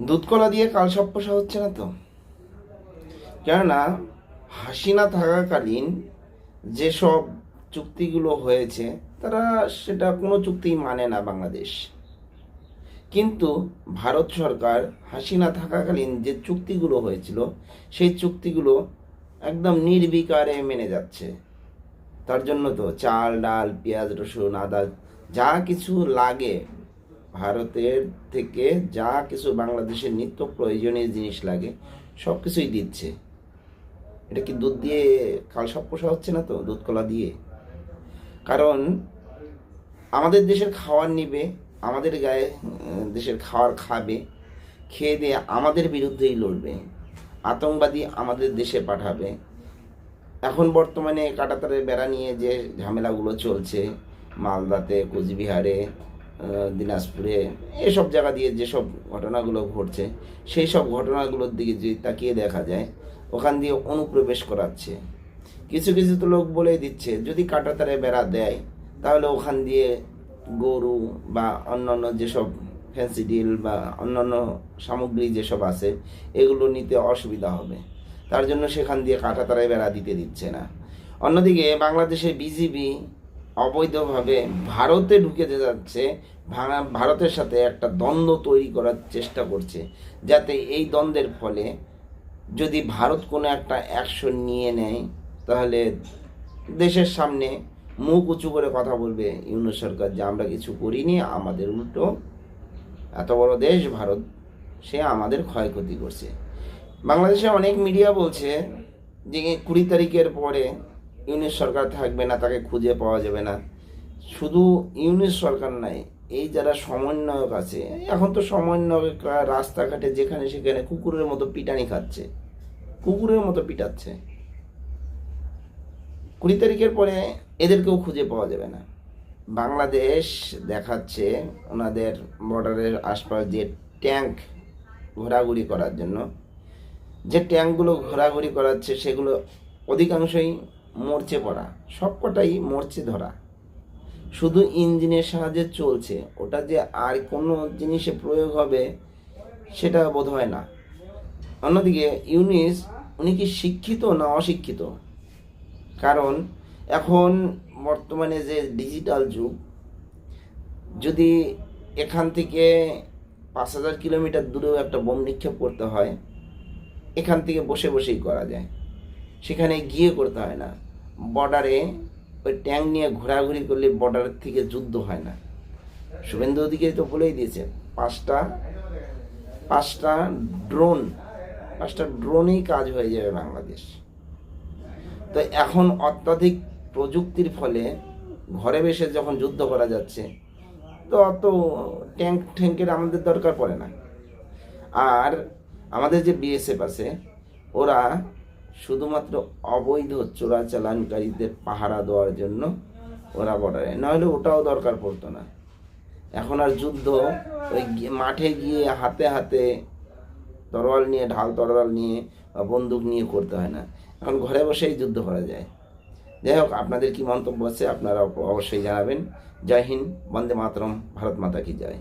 দুধকলা দিয়ে কালসাপ পোষা হচ্ছে না তো। কেননা হাসিনা থাকাকালীন যেসব চুক্তিগুলো হয়েছে, তারা সেটা কোনো চুক্তিই মানে না বাংলাদেশ। কিন্তু ভারত সরকার হাসিনা থাকাকালীন যে চুক্তিগুলো হয়েছিল, সেই চুক্তিগুলো একদম নির্বিকারে মেনে যাচ্ছে। তার জন্য তো চাল, ডাল, পেঁয়াজ, রসুন, আদা যা কিছু লাগে ভারতের থেকে যা কিছু বাংলাদেশের নিত্য প্রয়োজনীয় জিনিস লাগে সব কিছুই দিচ্ছে। এটা কি দুধ দিয়ে কালসাপ পোষা হচ্ছে না তো, দুধ কলা দিয়ে? কারণ আমাদের দেশের খাওয়ার নিবে, আমাদের গায়ে দেশের খাওয়ার খাবে, খেয়ে দিয়ে আমাদের বিরুদ্ধেই লড়বে, আতঙ্কবাদী আমাদের দেশে পাঠাবে। এখন বর্তমানে কাটাতারের বেড়া নিয়ে যে ঝামেলাগুলো চলছে, মালদাতে, কোচবিহারে দিনাজপুরে, এসব জায়গা দিয়ে যেসব ঘটনাগুলো ঘটছে সেই সব ঘটনাগুলোর দিকে যদি তাকিয়ে দেখা যায়, ওখান দিয়ে অনুপ্রবেশ করাচ্ছে। কিছু কিছু তো লোক বলে দিচ্ছে, যদি কাটাতারে বেড়া দেয়, তাহলে ওখান দিয়ে গরু বা অন্যান্য যেসব ফ্যান্সি ডিল বা অন্যান্য সামগ্রী যেসব আছে, এগুলো নিতে অসুবিধা হবে। তার জন্য সেখান দিয়ে কাঁটাতারায় বেড়া দিতে দিচ্ছে না। অন্যদিকে বাংলাদেশের বিজিবি অবৈধভাবে ভারতে ঢুকে যাচ্ছে ভারতের সাথে একটা দ্বন্দ্ব তৈরি করার চেষ্টা করছে। যাতে এই দ্বন্দ্বের ফলে যদি ভারত কোনো একটা অ্যাকশন নিয়ে নেয়, তাহলে দেশের সামনে মুখ উঁচু করে কথা বলবে ইউনুস সরকার, যে আমরা কিছু করিনি, আমাদের উল্টো। এত বড় দেশ ভারত, সে আমাদের ক্ষয়ক্ষতি করছে। বাংলাদেশে অনেক মিডিয়া বলছে যে, কুড়ি তারিখের পরে ইউনিট সরকার থাকবে না, তাকে খুঁজে পাওয়া যাবে না। শুধু ইউনিট সরকার নাই, এই যারা সমন্বয়ক আছে, এখন তো সমন্বয়করা রাস্তাঘাটে যেখানে সেখানে কুকুরের মতো পিটানি খাচ্ছে, কুকুরের মতো পিটাচ্ছে। কুড়ি তারিখের পরে এদেরকেও খুঁজে পাওয়া যাবে না। বাংলাদেশ দেখাচ্ছে ওনাদের বর্ডারের আশপাশ যে ট্যাঙ্ক ঘোরাঘুরি করার জন্য। যে ট্যাঙ্কগুলো ঘোরাঘুরি করাচ্ছে, সেগুলো অধিকাংশই মরচে পড়া, সবকটাই মরচে ধরা। শুধু ইঞ্জিনের সাহায্যে চলছে, ওটা যে আর কোনো জিনিসে প্রয়োগ হবে, সেটা বোধ হয় না। অন্যদিকে ইউনিস, উনি কি শিক্ষিত না অশিক্ষিত? কারণ এখন বর্তমানে যে ডিজিটাল যুগ, যদি এখান থেকে পাঁচ হাজার কিলোমিটার দূরেও একটা বোম নিক্ষেপ করতে হয়, এখান থেকে বসে বসেই করা যায়। সেখানে গিয়ে করতে হয় না। বর্ডারে ওই ট্যাঙ্ক নিয়ে ঘোরাঘুরি করলে বর্ডার থেকে যুদ্ধ হয় না। শুভেন্দু অধিকারী তো বলেই দিয়েছে, পাঁচটা পাঁচটা ড্রোন, পাঁচটা ড্রোনেই কাজ হয়ে যাবে বাংলাদেশ। তো এখন অত্যাধিক প্রযুক্তির ফলে ঘরে বসে যখন যুদ্ধ করা যাচ্ছে, তো অত ট্যাঙ্ক, ট্যাঙ্কের আমাদের দরকার পড়ে না। আর আমাদের যে বিএসএফ আছে, ওরা শুধুমাত্র অবৈধ চোরাচালানকারীদের পাহারা দেওয়ার জন্য ওরা বর্ডারে নাহলে ওটাও দরকার পড়তো না। এখন আর যুদ্ধ, ওই মাঠে গিয়ে হাতে হাতে তরোয়াল নিয়ে, ঢাল তরোয়াল নিয়ে বা বন্দুক নিয়ে করতে হয় না। এখন ঘরে বসেই যুদ্ধ করা যায়। যাই হোক, আপনাদের কি মন্তব্য আছে আপনারা অবশ্যই জানাবেন। জয় হিন্দ, বন্দে মাতরম, ভারত মাতা কি জয়।